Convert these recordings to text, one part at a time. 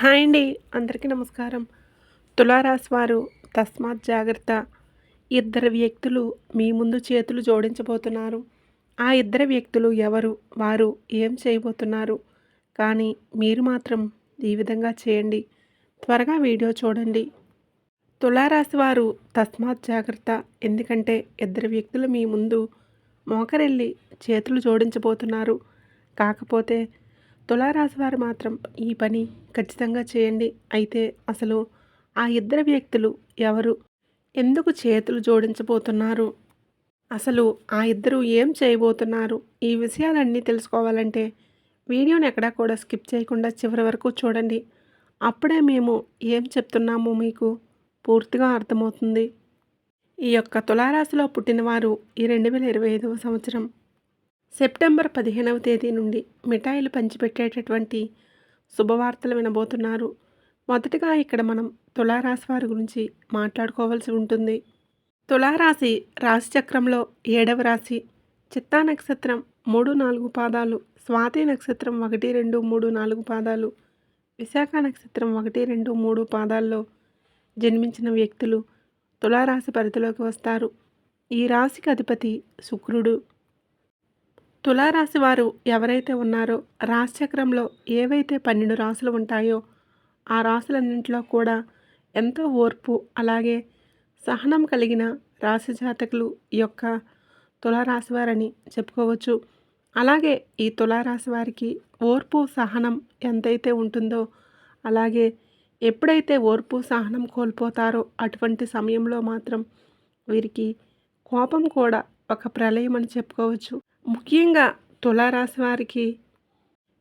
Hi అండి. అందరికీ నమస్కారం. తులారాశి వారు తస్మాత్ జాగ్రత్త. ఇద్దరు వ్యక్తులు మీ ముందు చేతులు జోడించబోతున్నారు. ఆ ఇద్దరు వ్యక్తులు ఎవరు? వారు ఏం చేయబోతున్నారు? కానీ మీరు మాత్రం ఈ విధంగా చేయండి. త్వరగా వీడియో చూడండి. తులారాశి వారు తస్మాత్ జాగ్రత్త. ఎందుకంటే ఇద్దరు వ్యక్తులు మీ ముందు మోకరెళ్ళి చేతులు జోడించబోతున్నారు. కాకపోతే తులారాశి వారు మాత్రం ఈ పని ఖచ్చితంగా చేయండి. అయితే అసలు ఆ ఇద్దరు వ్యక్తులు ఎవరు? ఎందుకు చేతులు జోడించబోతున్నారు? అసలు ఆ ఇద్దరు ఏం చేయబోతున్నారు? ఈ విషయాలన్నీ తెలుసుకోవాలంటే వీడియోని ఎక్కడా కూడా స్కిప్ చేయకుండా చివరి వరకు చూడండి. అప్పుడే మేము ఏం చెప్తున్నామో మీకు పూర్తిగా అర్థమవుతుంది. ఈ యొక్క తులారాశిలో పుట్టినవారు ఈ రెండు వేల ఇరవై ఐదవ సంవత్సరం సెప్టెంబర్ పదిహేనవ తేదీ నుండి మిఠాయిలు పంచిపెట్టేటటువంటి శుభవార్తలు వినబోతున్నారు. మొదటగా ఇక్కడ మనం తులారాశి వారి గురించి మాట్లాడుకోవాల్సి ఉంటుంది. తులారాశి రాశిచక్రంలో ఏడవ రాశి చిత్తా నక్షత్రం మూడు నాలుగు పాదాలు స్వాతి నక్షత్రం ఒకటి రెండు మూడు నాలుగు పాదాలు విశాఖ నక్షత్రం ఒకటి రెండు మూడు పాదాల్లో జన్మించిన వ్యక్తులు తులారాశి పరిధిలోకి వస్తారు. ఈ రాశికి అధిపతి శుక్రుడు. తులారాశి వారు ఎవరైతే ఉన్నారో రాశిచక్రంలో ఏవైతే పన్నెండు రాసులు ఉంటాయో ఆ రాసులన్నింటిలో కూడా ఎంతో ఓర్పు అలాగే సహనం కలిగిన రాశి జాతకులు యొక్క తులారాశి వారని చెప్పుకోవచ్చు. అలాగే ఈ తులారాశి వారికి ఓర్పు సహనం ఎంతైతే ఉంటుందో అలాగే ఎప్పుడైతే ఓర్పు సహనం కోల్పోతారో అటువంటి సమయంలో మాత్రం వీరికి కోపం కూడా ఒక ప్రళయం అని చెప్పుకోవచ్చు. ముఖ్యంగా తులారాశి వారికి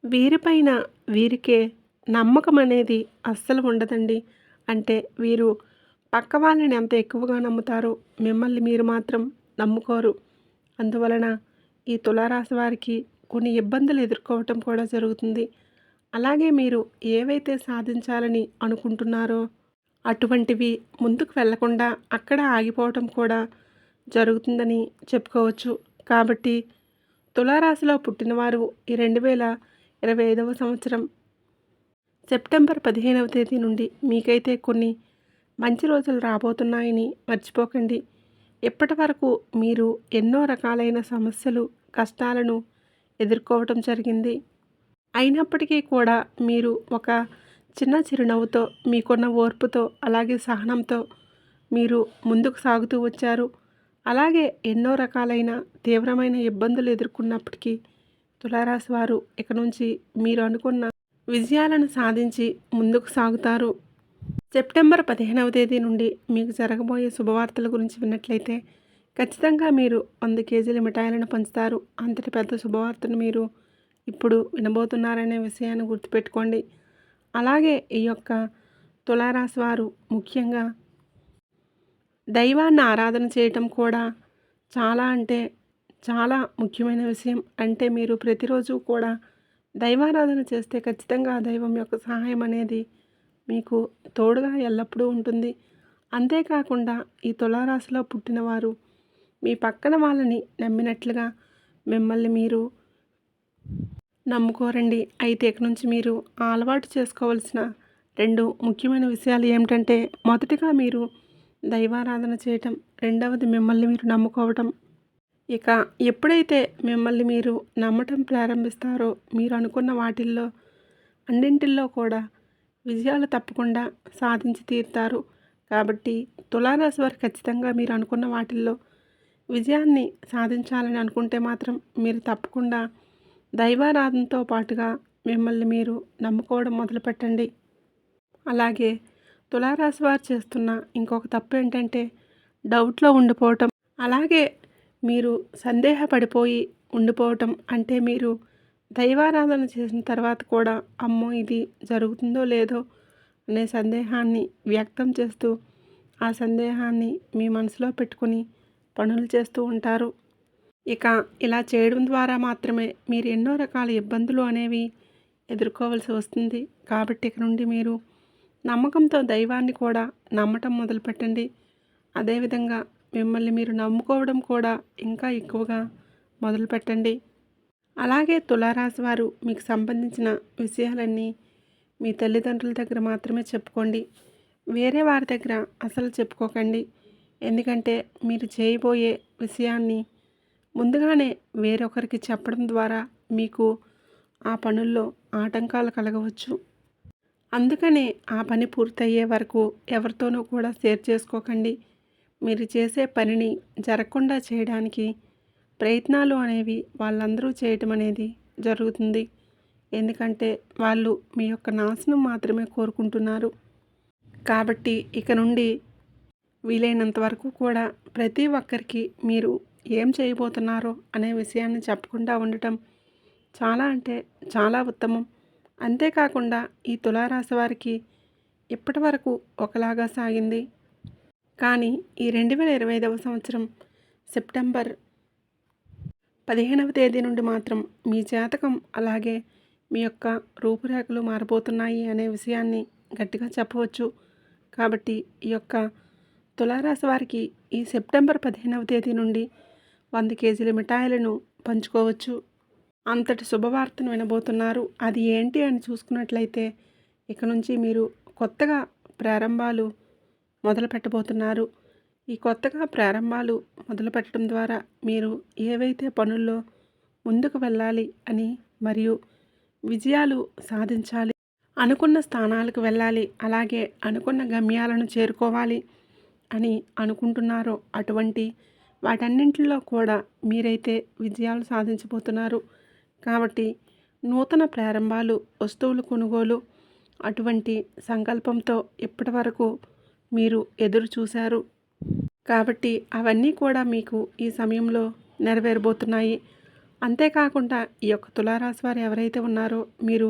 వీరిపైన వీరికే నమ్మకం అనేది అస్సలు ఉండదండి. అంటే వీరు పక్క వాళ్ళని ఎంత ఎక్కువగా నమ్ముతారో మిమ్మల్ని మీరు మాత్రం నమ్ముకోరు. అందువలన ఈ తులారాశి వారికి కొన్ని ఇబ్బందులు ఎదుర్కోవటం కూడా జరుగుతుంది. అలాగే మీరు ఏవైతే సాధించాలని అనుకుంటున్నారో అటువంటివి ముందుకు వెళ్ళకుండా అక్కడ ఆగిపోవటం కూడా జరుగుతుందని చెప్పుకోవచ్చు. కాబట్టి తులారాశిలో పుట్టినవారు ఈ రెండు వేల ఇరవై ఐదవ సంవత్సరం సెప్టెంబర్ పదిహేనవ తేదీ నుండి మీకైతే కొన్ని మంచి రోజులు రాబోతున్నాయని మర్చిపోకండి. ఇప్పటి వరకు మీరు ఎన్నో రకాలైన సమస్యలు కష్టాలను ఎదుర్కోవటం జరిగింది. అయినప్పటికీ కూడా మీరు ఒక చిన్న చిరునవ్వుతో మీకున్న ఓర్పుతో అలాగే సహనంతో మీరు ముందుకు సాగుతూ వచ్చారు. అలాగే ఎన్నో రకాలైన తీవ్రమైన ఇబ్బందులు ఎదుర్కొన్నప్పటికీ తులారాశి వారు ఇక నుంచి మీరు అనుకున్న విజయాలను సాధించి ముందుకు సాగుతారు. సెప్టెంబర్ పదిహేనవ తేదీ నుండి మీకు జరగబోయే శుభవార్తల గురించి విన్నట్లయితే ఖచ్చితంగా మీరు వంద కేజీల మిఠాయిలను పంచుతారు. అంతటి పెద్ద శుభవార్తను మీరు ఇప్పుడు వినబోతున్నారనే విషయాన్ని గుర్తుపెట్టుకోండి. అలాగే ఈ యొక్క తులారాశి వారు ముఖ్యంగా దైవాన్ని ఆరాధన చేయటం కూడా చాలా అంటే చాలా ముఖ్యమైన విషయం. అంటే మీరు ప్రతిరోజు కూడా దైవారాధన చేస్తే ఖచ్చితంగా ఆ దైవం యొక్క సహాయం అనేది మీకు తోడుగా ఎల్లప్పుడూ ఉంటుంది. అంతేకాకుండా ఈ తులారాశిలో పుట్టినవారు మీ పక్కన వాళ్ళని నమ్మినట్లుగా మిమ్మల్ని మీరు నమ్ముకోరండి. అయితే ఇక నుంచి మీరు అలవాటు చేసుకోవాల్సిన రెండు ముఖ్యమైన విషయాలు ఏమిటంటే మొదటిగా మీరు దైవారాధన చేయటం. రెండవది మిమ్మల్ని మీరు నమ్ముకోవటం. ఇక ఎప్పుడైతే మిమ్మల్ని మీరు నమ్మటం ప్రారంభిస్తారో మీరు అనుకున్న వాటిల్లో అన్నింటిల్లో కూడా విజయాలు తప్పకుండా సాధించి తీరుతారు. కాబట్టి తులారాశి వారు ఖచ్చితంగా మీరు అనుకున్న వాటిల్లో విజయాన్ని సాధించాలని అనుకుంటే మాత్రం మీరు తప్పకుండా దైవారాధనతో పాటుగా మిమ్మల్ని మీరు నమ్ముకోవడం మొదలుపెట్టండి. అలాగే తులారాశి వారు చేస్తున్న ఇంకొక తప్పు ఏంటంటే డౌట్లో ఉండిపోవటం. అలాగే మీరు సందేహపడిపోయి ఉండిపోవటం. అంటే మీరు దైవారాధన చేసిన తర్వాత కూడా అమ్మో ఇది జరుగుతుందో లేదో అనే సందేహాన్ని వ్యక్తం చేస్తూ ఆ సందేహాన్ని మీ మనసులో పెట్టుకుని పనులు చేస్తూ ఉంటారు. ఇక ఇలా చేయడం ద్వారా మాత్రమే మీరు ఎన్నో రకాల ఇబ్బందులు అనేవి ఎదుర్కోవాల్సి వస్తుంది. కాబట్టి ఇక నుండి మీరు నమ్మకంతో దైవాన్ని కూడా నమ్మటం మొదలుపెట్టండి అదేవిధంగా మిమ్మల్ని మీరు నమ్ముకోవడం కూడా ఇంకా ఎక్కువగా మొదలుపెట్టండి. అలాగే తులారాశి వారు మీకు సంబంధించిన విషయాలన్నీ మీ తల్లిదండ్రుల దగ్గర మాత్రమే చెప్పుకోండి. వేరే వారి దగ్గర అసలు చెప్పుకోకండి. ఎందుకంటే మీరు చేయబోయే విషయాన్ని ముందుగానే వేరొకరికి చెప్పడం ద్వారా మీకు ఆ పనుల్లో ఆటంకాలు కలగవచ్చు. అందుకనే ఆ పని పూర్తయ్యే వరకు ఎవరితోనూ కూడా షేర్ చేసుకోకండి. మీరు చేసే పనిని జరగకుండా చేయడానికి ప్రయత్నాలు అనేవి వాళ్ళందరూ చేయటం అనేది జరుగుతుంది. ఎందుకంటే వాళ్ళు మీ యొక్క నాశనం మాత్రమే కోరుకుంటున్నారు. కాబట్టి ఇక నుండి వీలైనంత వరకు కూడా ప్రతి ఒక్కరికి మీరు ఏం చేయబోతున్నారో అనే విషయాన్ని చెప్పకుండా ఉండటం చాలా అంటే చాలా ఉత్తమం. అంతేకాకుండా ఈ తులారాశి వారికి ఇప్పటి వరకు ఒకలాగా సాగింది. కానీ ఈ రెండు వేల ఇరవై ఐదవ సంవత్సరం సెప్టెంబర్ పదిహేనవ తేదీ నుండి మాత్రం మీ జాతకం అలాగే మీ యొక్క రూపురేఖలు మారబోతున్నాయి అనే విషయాన్ని గట్టిగా చెప్పవచ్చు. కాబట్టి ఈ యొక్క తులారాశి వారికి ఈ సెప్టెంబర్ పదిహేనవ తేదీ నుండి వంద కేజీల మిఠాయిలను పంచుకోవచ్చు. అంతటి శుభవార్తను వినబోతున్నారు. అది ఏంటి అని చూసుకున్నట్లయితే ఇక నుంచి మీరు కొత్తగా ప్రారంభాలు మొదలు పెట్టబోతున్నారు ఈ కొత్తగా ప్రారంభాలు మొదలు పెట్టడం ద్వారా మీరు ఏవైతే పనుల్లో ముందుకు వెళ్ళాలి అని మరియు విజయాలు సాధించాలి అనుకున్న స్థానాలకు వెళ్ళాలి అలాగే అనుకున్న గమ్యాలను చేరుకోవాలి అని అనుకుంటున్నారో అటువంటి వాటన్నింటిలో కూడా మీరైతే విజయాలు సాధించబోతున్నారు. కాబట్టి నూతన ప్రారంభాలు వస్తువులు కొనుగోలు అటువంటి సంకల్పంతో ఇప్పటి వరకు మీరు ఎదురు చూశారు. కాబట్టి అవన్నీ కూడా మీకు ఈ సమయంలో నెరవేరబోతున్నాయి. అంతేకాకుండా ఈ యొక్క తులారాశి వారు ఎవరైతే ఉన్నారో మీరు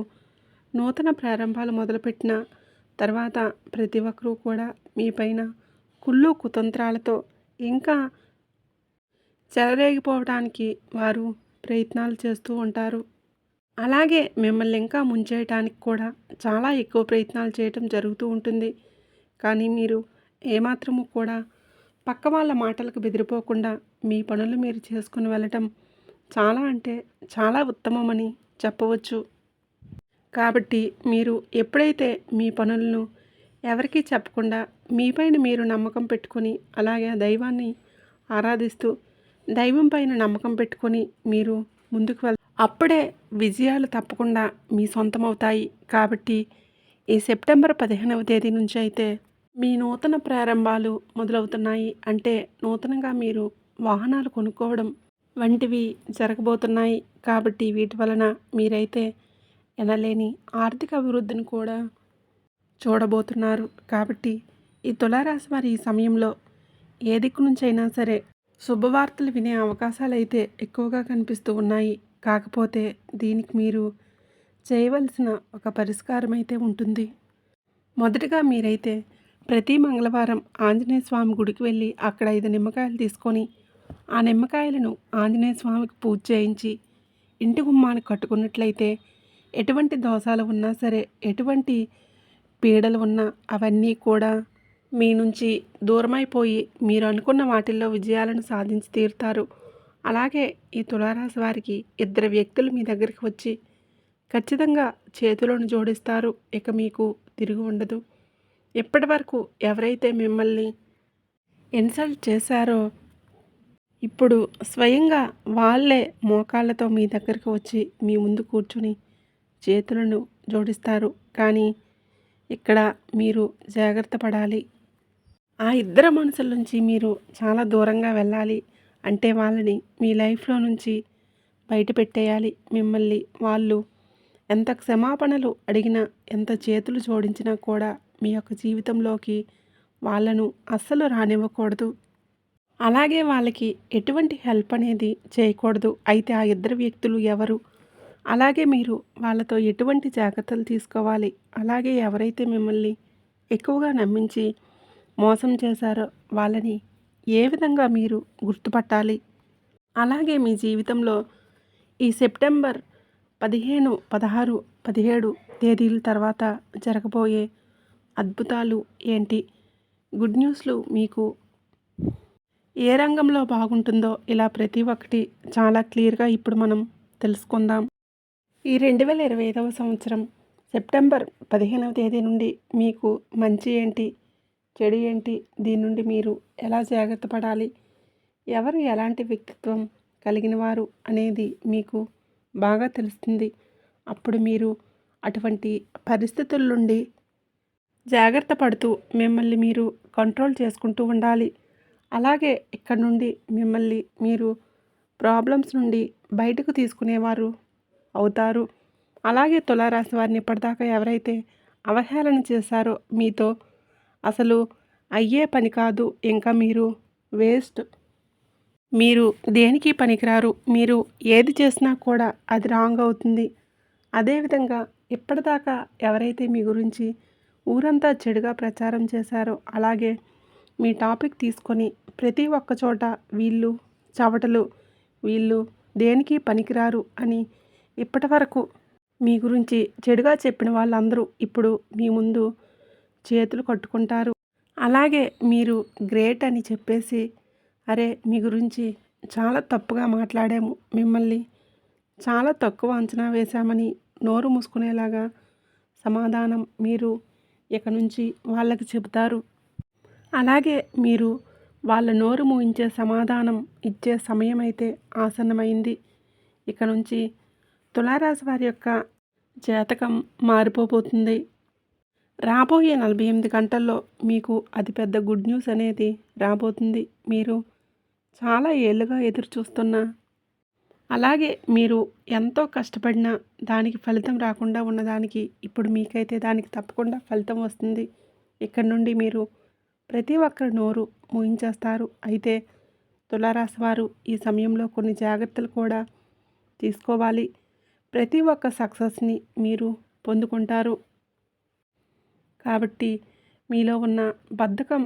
నూతన ప్రారంభాలు మొదలుపెట్టిన తర్వాత ప్రతి ఒక్కరూ కూడా మీ పైన కుళ్ళు కుతంత్రాలతో ఇంకా చెలరేగిపోవడానికి వారు ప్రయత్నాలు చేస్తూ ఉంటారు. అలాగే మిమ్మల్ని ఇంకా ముంచేయటానికి కూడా చాలా ఎక్కువ ప్రయత్నాలు చేయటం జరుగుతూ ఉంటుంది. కానీ మీరు ఏమాత్రము కూడా పక్క వాళ్ళ మాటలకు బెదిరిపోకుండా మీ పనులు మీరు చేసుకుని వెళ్ళటం చాలా అంటే చాలా ఉత్తమమని చెప్పవచ్చు. కాబట్టి మీరు ఎప్పుడైతే మీ పనులను ఎవరికీ చెప్పకుండా మీపైన మీరు నమ్మకం పెట్టుకొని అలాగే దైవాన్ని ఆరాధిస్తూ దైవం పైన నమ్మకం పెట్టుకొని మీరు ముందుకు వెళ్ అప్పుడే విజయాలు తప్పకుండా మీ సొంతమవుతాయి. కాబట్టి ఈ సెప్టెంబర్ పదిహేనవ తేదీ నుంచి అయితే మీ నూతన ప్రారంభాలు మొదలవుతున్నాయి. అంటే నూతనంగా మీరు వాహనాలు కొనుక్కోవడం వంటివి జరగబోతున్నాయి. కాబట్టి వీటి వలన మీరైతే ఎనలేని ఆర్థిక అభివృద్ధిని కూడా చూడబోతున్నారు. కాబట్టి ఈ తులారాశి వారి ఈ సమయంలో ఏ దిక్కు నుంచైనా సరే శుభవార్తలు వినే అవకాశాలు అయితే ఎక్కువగా కనిపిస్తూ ఉన్నాయి. కాకపోతే దీనికి మీరు చేయవలసిన ఒక పరిష్కారం అయితే ఉంటుంది. మొదటగా మీరైతే ప్రతి మంగళవారం ఆంజనేయ స్వామి గుడికి వెళ్ళి అక్కడ ఐదు నిమ్మకాయలు తీసుకొని ఆ నిమ్మకాయలను ఆంజనేయ స్వామికి పూజ చేయించి ఇంటి గుమ్మానికి కట్టుకున్నట్లయితే ఎటువంటి దోషాలు ఉన్నా సరే ఎటువంటి పీడలు ఉన్నా అవన్నీ కూడా మీ నుంచి దూరమైపోయి మీరు అనుకున్న వాటిల్లో విజయాలను సాధించి తీరుతారు. అలాగే ఈ తులారాశి వారికి ఇద్దరు వ్యక్తులు మీ దగ్గరికి వచ్చి ఖచ్చితంగా చేతులను జోడిస్తారు. ఇక మీకు తిరిగి ఉండదు. ఇప్పటి వరకు ఎవరైతే మిమ్మల్ని ఇన్సల్ట్ చేశారో ఇప్పుడు స్వయంగా వాళ్ళే మోకాళ్ళతో మీ దగ్గరికి వచ్చి మీ ముందు కూర్చుని చేతులను జోడిస్తారు. కానీ ఇక్కడ మీరు జాగ్రత్త పడాలి. ఆ ఇద్దరు మనుషుల నుంచి మీరు చాలా దూరంగా వెళ్ళాలి అంటే వాళ్ళని మీ లైఫ్లో నుంచి బయట పెట్టేయాలి మిమ్మల్ని వాళ్ళు ఎంత క్షమాపణలు అడిగినా ఎంత చేతులు జోడించినా కూడా మీ యొక్క జీవితంలోకి వాళ్ళను అస్సలు రానివ్వకూడదు. అలాగే వాళ్ళకి ఎటువంటి హెల్ప్ అనేది చేయకూడదు. అయితే ఆ ఇద్దరు వ్యక్తులు ఎవరు? అలాగే మీరు వాళ్ళతో ఎటువంటి జాగ్రత్తలు తీసుకోవాలి? అలాగే ఎవరైతే మిమ్మల్ని ఎక్కువగా నమ్మించి మోసం చేశారో వాళ్ళని ఏ విధంగా మీరు గుర్తుపట్టాలి? అలాగే మీ జీవితంలో ఈ సెప్టెంబర్ పదిహేను పదహారు పదిహేడు తేదీల తర్వాత జరగబోయే అద్భుతాలు ఏంటి? గుడ్ న్యూస్లు మీకు ఏ రంగంలో బాగుంటుందో ఇలా ప్రతి ఒక్కటి చాలా క్లియర్గా ఇప్పుడు మనం తెలుసుకుందాం. ఈ రెండు వేల ఇరవై ఐదవ సంవత్సరం సెప్టెంబర్ పదిహేనవ తేదీ నుండి మీకు మంచి ఏంటి? చెడు ఏంటి? దీని నుండి మీరు ఎలా జాగ్రత్త పడాలి? ఎవరు ఎలాంటి వ్యక్తిత్వం కలిగిన వారు అనేది మీకు బాగా తెలుస్తుంది. అప్పుడు మీరు అటువంటి పరిస్థితుల నుండి జాగ్రత్త పడుతూ మిమ్మల్ని మీరు కంట్రోల్ చేసుకుంటూ ఉండాలి. అలాగే ఇక్కడ నుండి మిమ్మల్ని మీరు ప్రాబ్లమ్స్ నుండి బయటకు తీసుకునేవారు అవుతారు. అలాగే తులారాశి వారిని ఇప్పటిదాకా ఎవరైతే అవహేళన చేశారో మీతో అసలు అయ్యే పని కాదు. ఇంకా మీరు వేస్ట్. మీరు దేనికి పనికిరారు? మీరు ఏది చేసినా కూడా అది రాంగ్ అవుతుంది. అదేవిధంగా ఇప్పటిదాకా ఎవరైతే మీ గురించి ఊరంతా చెడుగా ప్రచారం చేశారో అలాగే మీ టాపిక్ తీసుకొని ప్రతి ఒక్క చోట వీళ్ళు చవటలు వీళ్ళు దేనికి పనికిరారు అని ఇప్పటి వరకు మీ గురించి చెడుగా చెప్పిన వాళ్ళందరూ ఇప్పుడు మీ ముందు చేతులు కట్టుకుంటారు. అలాగే మీరు గ్రేట్ అని చెప్పేసి అరే మీ గురించి చాలా తప్పుగా మాట్లాడాము. మిమ్మల్ని చాలా తక్కువ అంచనా వేశామని నోరు మూసుకునేలాగా సమాధానం మీరు ఇక నుంచి వాళ్ళకి చెబుతారు. అలాగే మీరు వాళ్ళ నోరు మూయించే సమాధానం ఇచ్చే సమయం అయితే ఆసన్నమైంది. ఇక నుంచి తులారాశి వారి యొక్క జాతకం మారిపోబోతుంది. రాబోయే నలభై ఎనిమిది గంటల్లో మీకు అతిపెద్ద గుడ్ న్యూస్ అనేది రాబోతుంది. మీరు చాలా ఏళ్ళుగా ఎదురు చూస్తున్న అలాగే మీరు ఎంతో కష్టపడినా దానికి ఫలితం రాకుండా ఉన్నదానికి ఇప్పుడు మీకైతే దానికి తప్పకుండా ఫలితం వస్తుంది. ఇక్కడ నుండి మీరు ప్రతి ఒక్కరి నోరు ముయించేస్తారు. అయితే తులారాశి వారు ఈ సమయంలో కొన్ని జాగ్రత్తలు కూడా తీసుకోవాలి. ప్రతి ఒక్క సక్సెస్ని మీరు పొందుకుంటారు. కాబట్టి మీలో ఉన్న బద్ధకం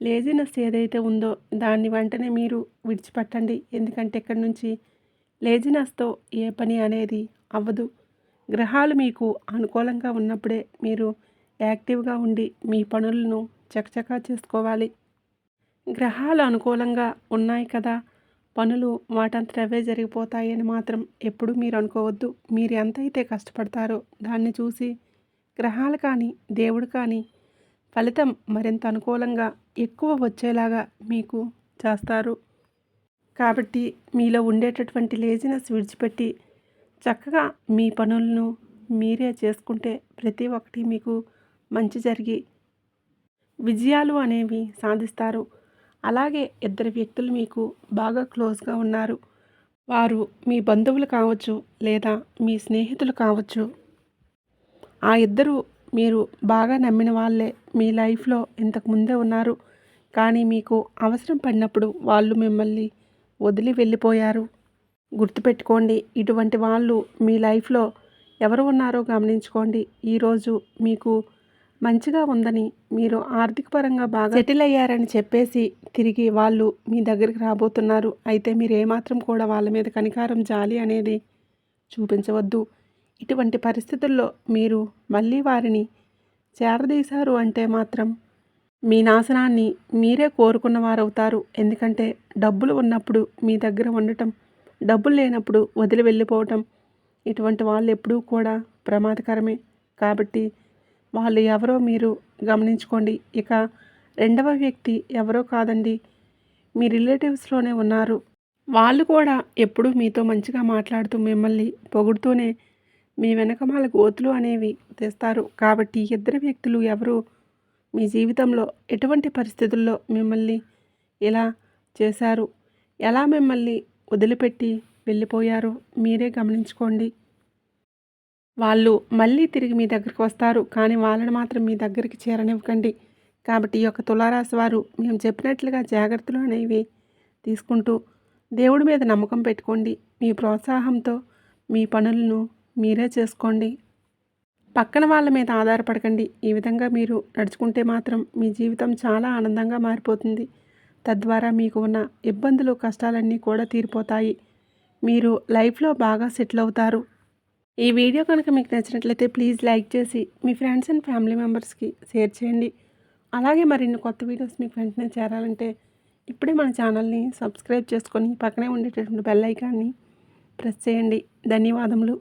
లేజినెస్ ఏదైతే ఉందో దాన్ని వెంటనే మీరు విడిచిపెట్టండి. ఎందుకంటే ఇక్కడి నుంచి లేజినెస్తో ఏ పని అనేది అవ్వదు. గ్రహాలు మీకు అనుకూలంగా ఉన్నప్పుడే మీరు యాక్టివ్గా ఉండి మీ పనులను చకచకా చేసుకోవాలి. గ్రహాలు అనుకూలంగా ఉన్నాయి కదా పనులు వాటంతటవే జరిగిపోతాయని మాత్రం ఎప్పుడు మీరు అనుకోవద్దు. మీరు ఎంతైతే కష్టపడతారో దాన్ని చూసి గ్రహాలు కానీ దేవుడు కానీ ఫలితం మరింత అనుకూలంగా ఎక్కువ వచ్చేలాగా మీకు చేస్తారు. కాబట్టి మీలో ఉండేటటువంటి లేజినెస్ విడిచిపెట్టి చక్కగా మీ పనులను మీరే చేసుకుంటే ప్రతి ఒక్కటి మీకు మంచి జరిగి విజయాలు అనేవి సాధిస్తారు. అలాగే ఇద్దరు వ్యక్తులు మీకు బాగా క్లోజ్గా ఉన్నారు. వారు మీ బంధువులు కావచ్చు లేదా మీ స్నేహితులు కావచ్చు ఆ ఇద్దరు మీరు బాగా నమ్మిన వాళ్ళే మీ లైఫ్లో ఇంతకు ముందే ఉన్నారు. కానీ మీకు అవసరం పడినప్పుడు వాళ్ళు మిమ్మల్ని వదిలి వెళ్ళిపోయారు. గుర్తుపెట్టుకోండి ఇటువంటి వాళ్ళు మీ లైఫ్లో ఎవరు ఉన్నారో గమనించుకోండి. ఈరోజు మీకు మంచిగా ఉందని మీరు ఆర్థికపరంగా బాగా సెటిల్ అయ్యారని చెప్పేసి తిరిగి వాళ్ళు మీ దగ్గరికి రాబోతున్నారు. అయితే మీరు ఏమాత్రం కూడా వాళ్ళ మీద కనికారం జాలి అనేది చూపించవద్దు. ఇటువంటి పరిస్థితుల్లో మీరు మళ్ళీ వారిని చేరదీశారు అంటే మాత్రం మీ నాశనాన్ని మీరే కోరుకున్న వారవుతారు ఎందుకంటే డబ్బులు ఉన్నప్పుడు మీ దగ్గర ఉండటం డబ్బులు లేనప్పుడు వదిలి వెళ్ళిపోవటం ఇటువంటి వాళ్ళు ఎప్పుడూ కూడా ప్రమాదకరమే. కాబట్టి వాళ్ళు ఎవరో మీరు గమనించుకోండి. ఇక రెండవ వ్యక్తి ఎవరో కాదండి. మీ రిలేటివ్స్లోనే ఉన్నారు. వాళ్ళు కూడా ఎప్పుడూ మీతో మంచిగా మాట్లాడుతూ మిమ్మల్ని పొగుడుతూనే మీ వెనకమాల గోతులు అనేవి తెస్తారు. కాబట్టి ఇద్దరు వ్యక్తులు ఎవరు? మీ జీవితంలో ఎటువంటి పరిస్థితుల్లో మిమ్మల్ని ఇలా చేశారు? ఎలా మిమ్మల్ని వదిలిపెట్టి వెళ్ళిపోయారు? మీరే గమనించుకోండి. వాళ్ళు మళ్ళీ తిరిగి మీ దగ్గరికి వస్తారు. కానీ వాళ్ళని మాత్రం మీ దగ్గరికి చేరనివ్వకండి. కాబట్టి ఈ యొక్క తులారాశి వారు మేము చెప్పినట్లుగా జాగ్రత్తలు అనేవి తీసుకుంటూ దేవుడి మీద నమ్మకం పెట్టుకోండి. మీ ప్రోత్సాహంతో మీ పనులను మీరే చేసుకోండి. పక్కన వాళ్ళ మీద ఆధారపడకండి. ఈ విధంగా మీరు నడుచుకుంటే మాత్రం మీ జీవితం చాలా ఆనందంగా మారిపోతుంది. తద్వారా మీకు ఉన్న ఇబ్బందులు కష్టాలన్నీ కూడా తీరిపోతాయి. మీరు లైఫ్లో బాగా సెటిల్ అవుతారు. ఈ వీడియో కనుక మీకు నచ్చినట్లయితే ప్లీజ్ లైక్ చేసి మీ ఫ్రెండ్స్ అండ్ ఫ్యామిలీ మెంబర్స్కి షేర్ చేయండి. అలాగే మరిన్ని కొత్త వీడియోస్ మీకు వెంటనే చేరాలంటే ఇప్పుడే మన ఛానల్ని సబ్స్క్రైబ్ చేసుకొని పక్కనే ఉండేటటువంటి బెల్ ఐకాన్ని ప్రెస్ చేయండి. ధన్యవాదములు.